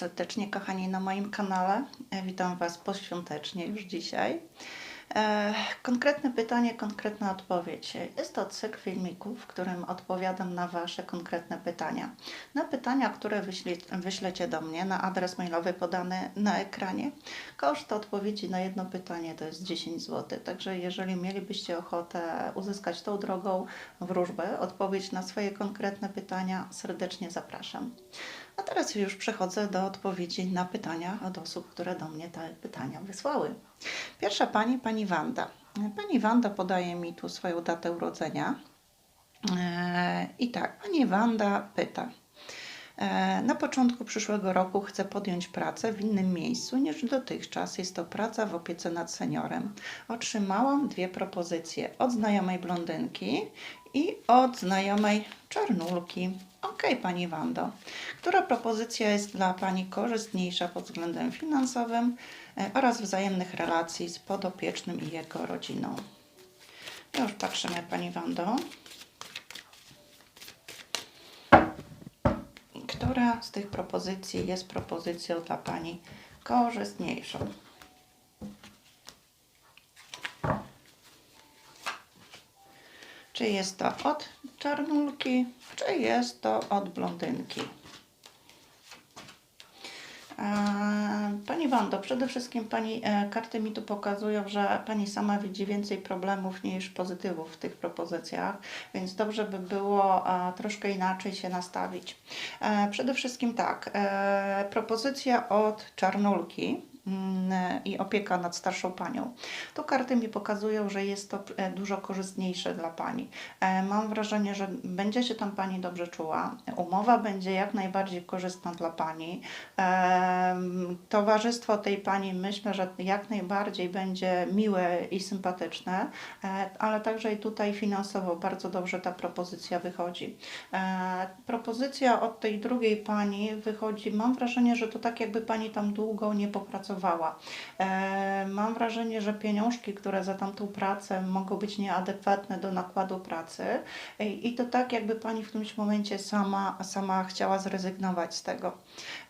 Serdecznie, kochani, na moim kanale. E, Witam Was poświątecznie już dzisiaj. E, Konkretne pytanie, konkretna odpowiedź. Jest to cykl filmików, w którym odpowiadam na Wasze konkretne pytania. Na pytania, które wyśle, wyślecie do mnie na adres mailowy podany na ekranie. Koszt odpowiedzi na jedno pytanie to jest 10 zł. Także jeżeli mielibyście ochotę uzyskać tą drogą wróżbę, odpowiedź na swoje konkretne pytania, serdecznie zapraszam. A teraz już przechodzę do odpowiedzi na pytania od osób, które do mnie te pytania wysłały. Pierwsza pani, pani Wanda. Pani Wanda podaje mi tu swoją datę urodzenia. Eee, I tak, pani Wanda pyta. Eee, Na początku przyszłego roku chcę podjąć pracę w innym miejscu niż dotychczas. Jest to praca w opiece nad seniorem. Otrzymałam dwie propozycje od znajomej blondynki i od znajomej czarnulki. Okej, pani Wando. Która propozycja jest dla pani korzystniejsza pod względem finansowym e, oraz wzajemnych relacji z podopiecznym i jego rodziną? Już patrzymy, pani Wando. Która z tych propozycji jest propozycją dla pani korzystniejszą? Czy jest to od czarnulki, czy jest to od blondynki? Eee, Pani Wando, przede wszystkim Pani e, karty mi tu pokazują, że Pani sama widzi więcej problemów niż pozytywów w tych propozycjach, więc dobrze by było e, troszkę inaczej się nastawić. E, Przede wszystkim tak, e, propozycja od czarnulki i opieka nad starszą panią. Tu karty mi pokazują, że jest to e, dużo korzystniejsze dla pani. E, Mam wrażenie, że będzie się tam pani dobrze czuła. Umowa będzie jak najbardziej korzystna dla pani. Em, Towarzystwo tej pani myślę, że jak najbardziej będzie miłe i sympatyczne, e, ale także i tutaj finansowo bardzo dobrze ta propozycja wychodzi. E, Propozycja od tej drugiej pani wychodzi, mam wrażenie, że to tak jakby pani tam długo nie popracowała. E, Mam wrażenie, że pieniążki, które za tamtą pracę mogą być nieadekwatne do nakładu pracy i i to tak jakby pani w którymś momencie sama, sama chciała zrezygnować z tego.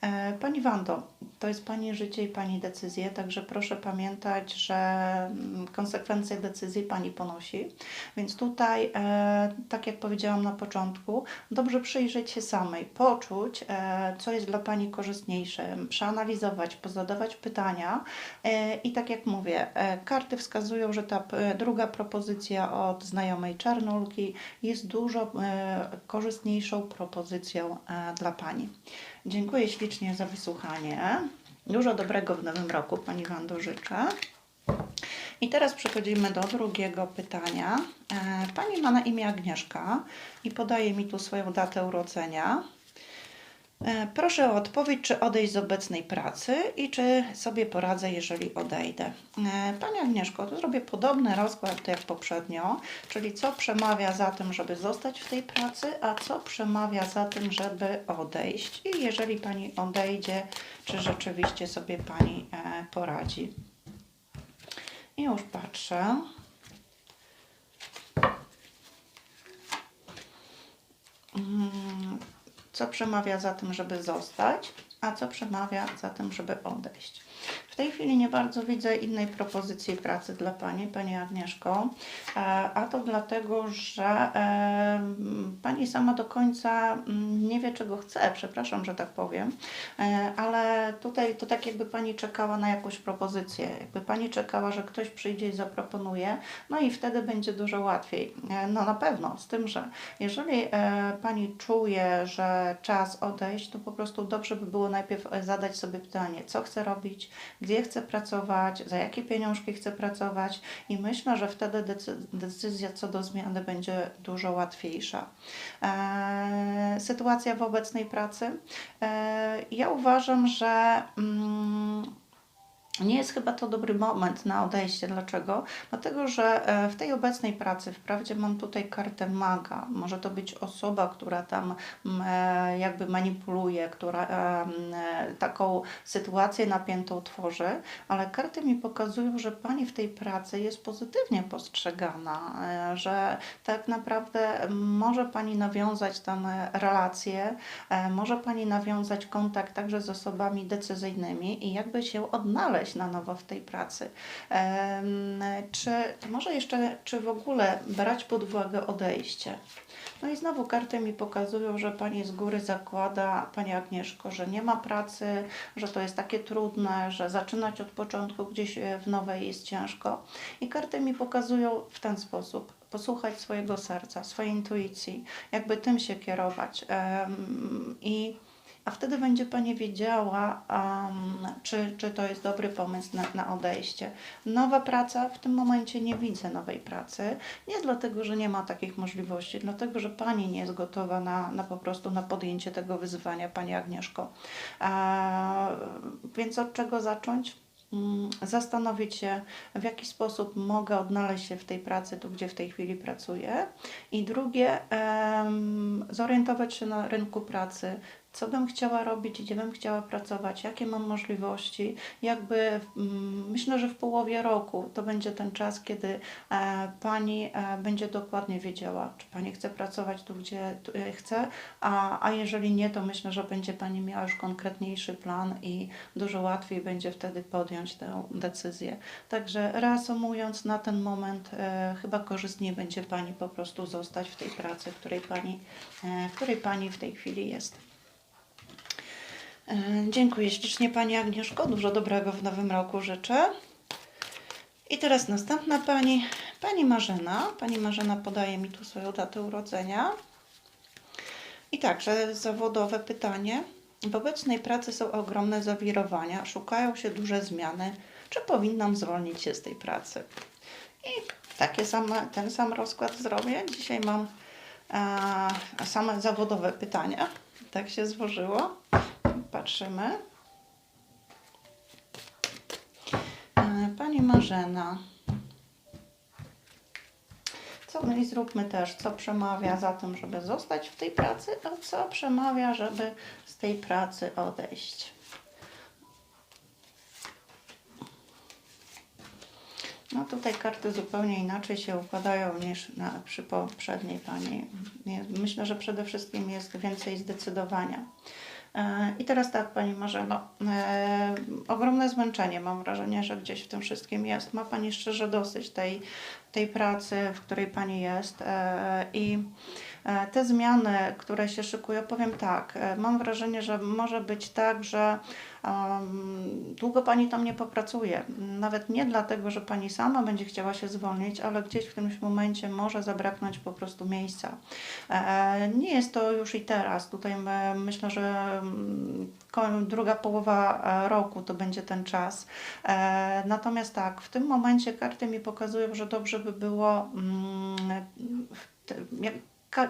E, Pani Wando, to jest Pani życie i Pani decyzje, także proszę pamiętać, że mm, konsekwencje decyzji Pani ponosi. Więc tutaj, e, tak jak powiedziałam na początku, dobrze przyjrzeć się samej, poczuć, e, co jest dla Pani korzystniejsze, przeanalizować, pozadawać pytania e, i tak jak mówię, e, karty wskazują, że ta e, druga propozycja od znajomej czarnulki jest dużo e, korzystniejszą propozycją e, dla Pani. Dziękuję ślicznie za wysłuchanie. Dużo dobrego w nowym roku Pani Wando życzę. I teraz przechodzimy do drugiego pytania. E, Pani ma na imię Agnieszka i podaje mi tu swoją datę urodzenia. E, Proszę o odpowiedź, czy odejść z obecnej pracy i czy sobie poradzę, jeżeli odejdę. E, Pani Agnieszko, tu zrobię podobny rozkład jak poprzednio, czyli co przemawia za tym, żeby zostać w tej pracy, a co przemawia za tym, żeby odejść. I jeżeli Pani odejdzie, czy rzeczywiście sobie Pani e, poradzi. I już patrzę. Mm, co przemawia za tym, żeby zostać, a co przemawia za tym, żeby odejść. Tej chwili nie bardzo widzę innej propozycji pracy dla Pani, Pani Agnieszko, e, a to dlatego, że e, Pani sama do końca mm, nie wie, czego chce, przepraszam, że tak powiem, e, ale tutaj to tak jakby Pani czekała na jakąś propozycję, jakby Pani czekała, że ktoś przyjdzie i zaproponuje, no i wtedy będzie dużo łatwiej. No na pewno, z tym, że jeżeli Pani czuje, że czas odejść, to po prostu dobrze by było najpierw zadać sobie pytanie, co chce robić, gdzie chce pracować, za jakie pieniążki chce pracować i myślę, że wtedy decy- decyzja co do zmiany będzie dużo łatwiejsza. E, sytuacja w obecnej pracy. E, ja uważam, że mm, nie jest chyba to dobry moment na odejście. Dlaczego? Dlatego, że e, w tej obecnej pracy, wprawdzie mam tutaj kartę maga, może to być osoba, która tam e, jakby manipuluje, która e, taką sytuację napiętą tworzy, ale karty mi pokazują, że Pani w tej pracy jest pozytywnie postrzegana, że tak naprawdę może Pani nawiązać tam relacje, może Pani nawiązać kontakt także z osobami decyzyjnymi i jakby się odnaleźć na nowo w tej pracy. Czy może jeszcze, czy w ogóle brać pod uwagę odejście? No i znowu karty mi pokazują, że Pani z góry zakłada, Pani Agnieszko, że nie ma pracy, że to jest takie trudne, że zaczynać od początku gdzieś e, w nowej jest ciężko. I karty mi pokazują w ten sposób. Posłuchać swojego serca, swojej intuicji, jakby tym się kierować. I a wtedy będzie Pani wiedziała, um, czy, czy to jest dobry pomysł na, na odejście. Nowa praca, w tym momencie nie widzę nowej pracy. Nie dlatego, że nie ma takich możliwości, dlatego, że Pani nie jest gotowa na, na po prostu na podjęcie tego wyzwania, Pani Agnieszko. Więc od czego zacząć? Mm, Zastanowić się, w jaki sposób mogę odnaleźć się w tej pracy, tu gdzie w tej chwili pracuję. I drugie, zorientować się na rynku pracy, co bym chciała robić, gdzie bym chciała pracować, jakie mam możliwości. Jakby mm, myślę, że w połowie roku to będzie ten czas, kiedy e, Pani e, będzie dokładnie wiedziała, czy Pani chce pracować tu, gdzie e, chce, a, a jeżeli nie, to myślę, że będzie Pani miała już konkretniejszy plan i dużo łatwiej będzie wtedy podjąć tę decyzję. Także reasumując, na ten moment chyba korzystniej będzie Pani po prostu zostać w tej pracy, w której Pani, w której Pani w tej chwili jest. E, Dziękuję ślicznie Pani Agnieszko. Dużo dobrego w nowym roku życzę. I teraz następna Pani, Pani Marzena. Pani Marzena podaje mi tu swoją datę urodzenia. I także zawodowe pytanie. W obecnej pracy są ogromne zawirowania, szukają się duże zmiany. Czy powinnam zwolnić się z tej pracy? I takie same, ten sam rozkład zrobię. Dzisiaj mam e, same zawodowe pytania. Tak się złożyło. Patrzymy. E, Pani Marzena. Co, no i zróbmy też, co przemawia za tym, żeby zostać w tej pracy, a co przemawia, żeby z tej pracy odejść. No tutaj karty zupełnie inaczej się układają niż na, przy poprzedniej Pani. Myślę, że przede wszystkim jest więcej zdecydowania. E, I teraz tak, Pani Marzeno, e, ogromne zmęczenie mam wrażenie, że gdzieś w tym wszystkim jest. Ma Pani szczerze dosyć tej, tej pracy, w której Pani jest e, i te zmiany, które się szykują, powiem tak, e, mam wrażenie, że może być tak, że długo Pani tam nie popracuje. Nawet nie dlatego, że Pani sama będzie chciała się zwolnić, ale gdzieś w którymś momencie może zabraknąć po prostu miejsca. E, Nie jest to już i teraz. Tutaj e, myślę, że druga połowa e, roku to będzie ten czas. E, Natomiast tak, w tym momencie karty mi pokazują, że dobrze by było mm,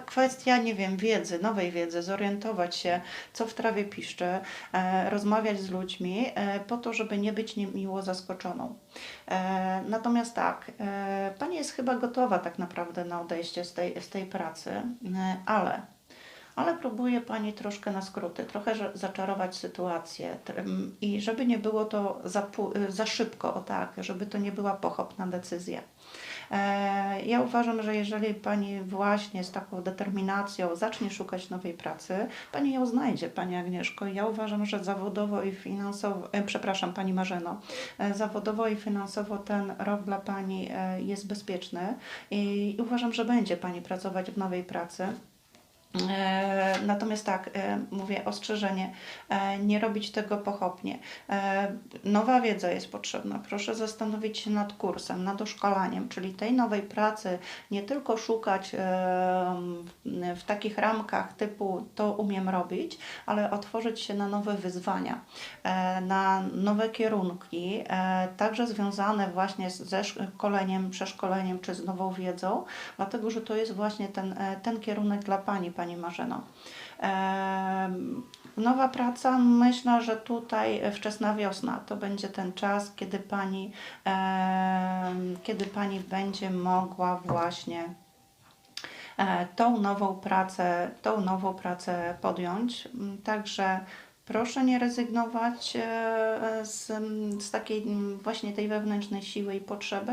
kwestia, nie wiem, wiedzy, nowej wiedzy, zorientować się, co w trawie piszczy, e, rozmawiać z ludźmi, e, po to, żeby nie być niemiło zaskoczoną. E, natomiast tak, e, Pani jest chyba gotowa tak naprawdę na odejście z tej, z tej pracy, e, ale ale próbuje Pani troszkę na skróty, trochę zaczarować sytuację i żeby nie było to za, za szybko, o tak, żeby to nie była pochopna decyzja. E, Ja uważam, że jeżeli Pani właśnie z taką determinacją zacznie szukać nowej pracy, Pani ją znajdzie, Pani Agnieszko. Ja uważam, że zawodowo i finansowo, e, przepraszam, Pani Marzeno, e, zawodowo i finansowo ten rok dla Pani jest bezpieczny i uważam, że będzie Pani pracować w nowej pracy. E, Natomiast tak, e, mówię ostrzeżenie, e, nie robić tego pochopnie. Nowa wiedza jest potrzebna. Proszę zastanowić się nad kursem, nad doszkalaniem, czyli tej nowej pracy nie tylko szukać w- takich ramkach typu to umiem robić, ale otworzyć się na nowe wyzwania, na nowe kierunki, także związane właśnie ze szkoleniem, przeszkoleniem czy z nową wiedzą, dlatego że to jest właśnie ten, ten kierunek dla Pani, Pani Marzeno. Nowa praca, myślę, że tutaj e, wczesna wiosna to będzie ten czas, kiedy pani, kiedy pani będzie mogła właśnie e, tą nową pracę, tą nową pracę podjąć. Także proszę nie rezygnować e, z, z takiej właśnie tej wewnętrznej siły i potrzeby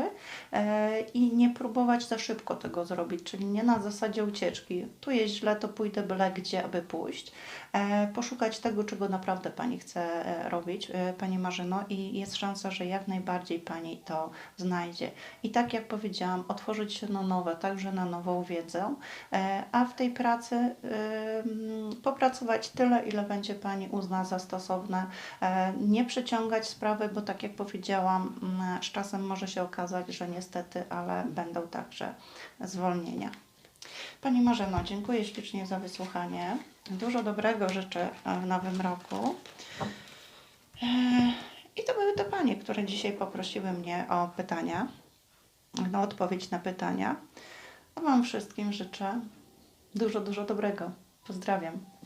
e, i nie próbować za szybko tego zrobić, czyli nie na zasadzie ucieczki. Tu jest źle, to pójdę byle gdzie, aby pójść. E, Poszukać tego, czego naprawdę Pani chce robić, Pani Marzyno i jest szansa, że jak najbardziej Pani to znajdzie. I tak jak powiedziałam, otworzyć się na nowe, także na nową wiedzę, a w tej pracy popracować tyle, ile będzie Pani uzna za stosowne. E, Nie przyciągać sprawy, bo tak jak powiedziałam, mm, z czasem może się okazać, że niestety, ale będą także zwolnienia. Pani Marzeno, dziękuję ślicznie za wysłuchanie. Dużo dobrego życzę e, w nowym roku. E, I to były te panie, które dzisiaj poprosiły mnie o pytania, no, odpowiedź na pytania. A Wam wszystkim życzę dużo, dużo dobrego. Pozdrawiam.